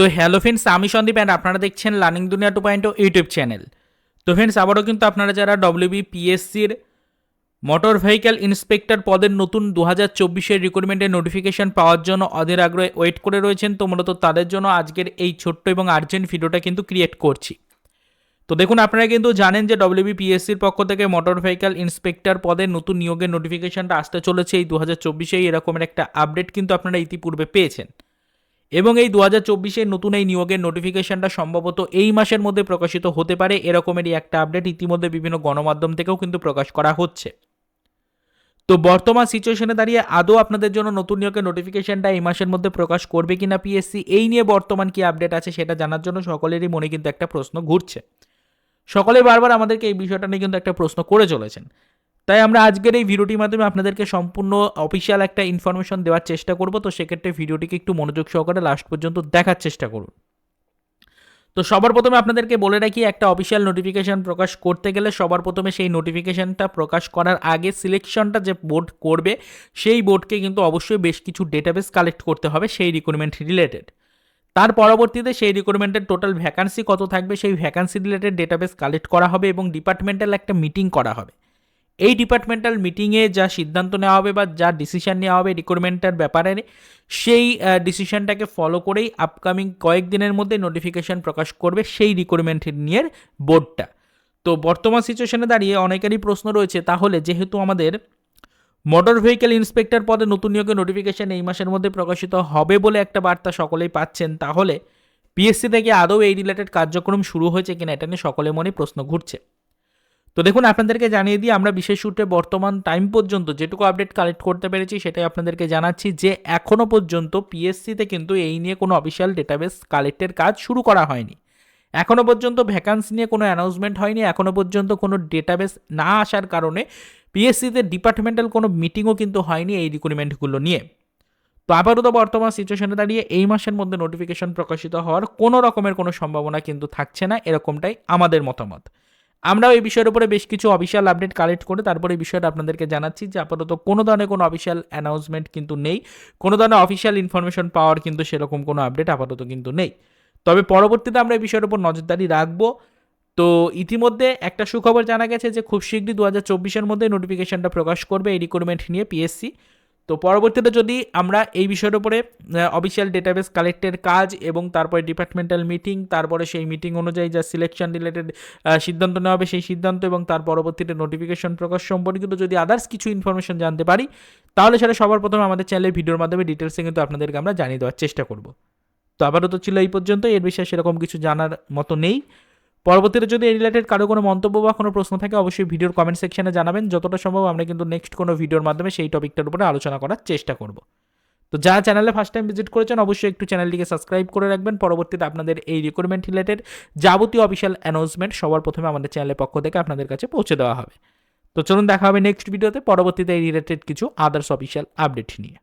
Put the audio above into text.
তো hello friends আমি Sandeep and আপনারা দেখছেন learning Duniya two point YouTube channel তো ফ্রেন্ডস আবারও কিন্তু আপনারা যারা ডব্লিউবি পিএসসির মোটর ভেহিক্যাল ইন্সপেক্টর পদের নতুন দু হাজার চব্বিশের রিক্রুটমেন্টের নোটিফিকেশন পাওয়ার জন্য অধীর আগ্রহে ওয়েট করে রয়েছেন, তো মূলত তাদের জন্য আজকের এই ছোট্ট এবং আর্জেন্ট ভিডিওটা কিন্তু ক্রিয়েট করছি। তো দেখুন, আপনারা কিন্তু জানেন যে ডব্লিউবি পিএসসির পক্ষ থেকে মোটর ভেহিক্যাল ইন্সপেক্টর পদের নতুন নিয়োগের নোটিফিকেশনটা আসতে চলেছে এই দু হাজার চব্বিশেই এরকমের একটা আপডেট কিন্তু আপনারা ইতিপূর্বে পেয়েছেন। এবং এই দু হাজার চব্বিশের নতুন এই নিয়োগের নোটিফিকেশনটা সম্ভবত এই মাসের মধ্যে প্রকাশিত হতে পারে। এরকমেরই একটা আপডেট ইতিমধ্যে বিভিন্ন গণমাধ্যম থেকেও কিন্তু প্রকাশ করা হচ্ছে। তো বর্তমান সিচুয়েশনে দাঁড়িয়ে আদৌ আপনাদের জন্য নতুন নিয়োগের নোটিফিকেশনটা এই মাসের মধ্যে প্রকাশ করবে কিনা পিএসসি এই নিয়ে বর্তমান কি আপডেট আছে সেটা জানার জন্য সকলেরই মনে কিন্তু একটা প্রশ্ন ঘুরছে। সকলে বারবার আমাদেরকে এই বিষয়টা নিয়ে কিন্তু একটা প্রশ্ন করে চলেছেন। তাই আমরা আজকের এই ভিডিওটির মাধ্যমে আপনাদেরকে সম্পূর্ণ অফিসিয়াল একটা ইনফরমেশন দেওয়ার চেষ্টা করব। তো সেক্ষেত্রে ভিডিওটিকে একটু মনোযোগ সহকারে লাস্ট পর্যন্ত দেখার চেষ্টা করুন। তো সবার প্রথমে আপনাদেরকে বলে রাখি, একটা অফিসিয়াল নোটিফিকেশান প্রকাশ করতে গেলে সবার প্রথমে সেই নোটিফিকেশানটা প্রকাশ করার আগে সিলেকশনটা যে বোর্ড করবে, সেই বোর্ডকে কিন্তু অবশ্যই বেশ কিছু ডেটাবেস কালেক্ট করতে হবে, সেই রিক্রুটমেন্ট রিলেটেড তার পরবর্তীতে সেই রিক্রুটমেন্টের টোটাল ভ্যাকান্সি কত থাকবে, সেই ভ্যাকান্সি রিলেটেড ডেটাবেস কালেক্ট করা হবে এবং ডিপার্টমেন্টাল একটা মিটিং করা হবে। এই ডিপার্টমেন্টাল মিটিংয়ে যা সিদ্ধান্ত নেওয়া হবে বা যা ডিসিশান নেওয়া হবে রিক্রুটমেন্টের ব্যাপারে, সেই ডিসিশনটাকে ফলো করেই আপকামিং কয়েকদিনের মধ্যে নোটিফিকেশান প্রকাশ করবে সেই রিক্রুটমেন্ট নিয়ে বোর্ডটা তো বর্তমান সিচুয়েশনে দাঁড়িয়ে অনেকেরই প্রশ্ন রয়েছে, তাহলে যেহেতু আমাদের মোটর ভেহিকেল ইন্সপেক্টর পদে নতুন নিয়োগের নোটিফিকেশান এই মাসের মধ্যে প্রকাশিত হবে বলে একটা বার্তা সকলেই পাচ্ছেন, তাহলে পিএসসি থেকে আদৌ এই রিলেটেড কার্যক্রম শুরু হয়েছে কিনা এটা নিয়ে সকলের মনে প্রশ্ন ঘুরছে। তো দেখুন, আপনাদেরকে জানিয়ে দিই, আমরা বিশেষ সূত্রে বর্তমান টাইম পর্যন্ত যেটুকু আপডেট কালেক্ট করতে পেরেছি, সেটাই আপনাদেরকে জানাচ্ছি যে এখনও পর্যন্ত পিএসসিতে কিন্তু এই নিয়ে কোনো অফিসিয়াল ডেটাবেস কালেক্টের কাজ শুরু করা হয়নি। এখনও পর্যন্ত ভ্যাকান্সি নিয়ে কোনো অ্যানাউন্সমেন্ট হয়নি এখনও পর্যন্ত কোনো ডেটাবেস না আসার কারণে পিএসসিতে ডিপার্টমেন্টাল কোনো মিটিংও কিন্তু হয়নি এই রিক্রুটমেন্টগুলো নিয়ে। তো আপাতত বর্তমান সিচুয়েশনে দাঁড়িয়ে এই মাসের মধ্যে নোটিফিকেশন প্রকাশিত হওয়ার কোনো রকমের কোনো সম্ভাবনা কিন্তু থাকছে না, এরকমটাই আমাদের মতামত। আমরাও এই বিষয়ের উপরে বেশ কিছু অফিসিয়াল আপডেট কালেক্ট করে তারপরে এই বিষয়টা আপনাদেরকে জানাচ্ছি যে আপাতত কোনো ধরনের কোনো অফিসিয়াল অ্যানাউন্সমেন্ট কিন্তু নেই। কোনো ধরনের অফিসিয়াল ইনফরমেশন পাওয়ার কিন্তু সেরকম কোনো আপডেট আপাতত কিন্তু নেই। তবে পরবর্তীতে আমরা এই বিষয়ের উপর নজরদারি রাখব। তো ইতিমধ্যে একটা সুখবর জানা গেছে যে খুব শীঘ্রই দু হাজার চব্বিশের মধ্যে নোটিফিকেশনটা প্রকাশ করবে এই রিক্রুটমেন্ট নিয়ে পিএসসি তো পরবর্তীতে যদি আমরা এই বিষয়ের উপরে অফিসিয়াল ডেটাবেস কালেক্টের কাজ এবং তারপরে ডিপার্টমেন্টাল মিটিং তারপরে সেই মিটিং অনুযায়ী যা সিলেকশন রিলেটেড সিদ্ধান্ত নেওয়া হবে সেই সিদ্ধান্ত এবং তার পরবর্তীতে নোটিফিকেশন প্রকাশ সম্পর্কিত যদি আদার্স কিছু ইনফরমেশন জানতে পারি, তাহলে সেটা সবার প্রথমে আমাদের চ্যানেলের ভিডিওর মাধ্যমে ডিটেলসে কিন্তু আপনাদেরকে আমরা জানিয়ে দেওয়ার চেষ্টা করব। তো আবারও তো ছিল এই পর্যন্ত এর বিষয়ে সেরকম কিছু জানার মতো নেই। পরবর্তীতে যদি এই রিলেটেড কারও কোনো মন্তব্য বা কোনো প্রশ্ন থাকে, অবশ্যই ভিডিওর কমেন্ট সেকশনে জানাবেন। যতটা সম্ভব আমরা কিন্তু নেক্সট কোনো ভিডিওর মাধ্যমে সেই টপিকটার উপরে আলোচনা করার চেষ্টা করব। তো যারা চ্যানেলে ফার্স্ট টাইম ভিজিট করেছেন, অবশ্যই একটু চ্যানেলটিকে সাবস্ক্রাইব করে রাখবেন। পরবর্তীতে আপনাদের এই রিক্রুটমেন্ট রিলেটেড যাবতীয় অফিসিয়াল অ্যানাউন্সমেন্ট সবার প্রথমে আমাদের চ্যানেলের পক্ষ থেকে আপনাদের কাছে পৌঁছে দেওয়া হবে। তো চলুন দেখা হবে নেক্সট ভিডিওতে পরবর্তীতে এই রিলেটেড কিছু আদার্স অফিসিয়াল আপডেট নিয়ে।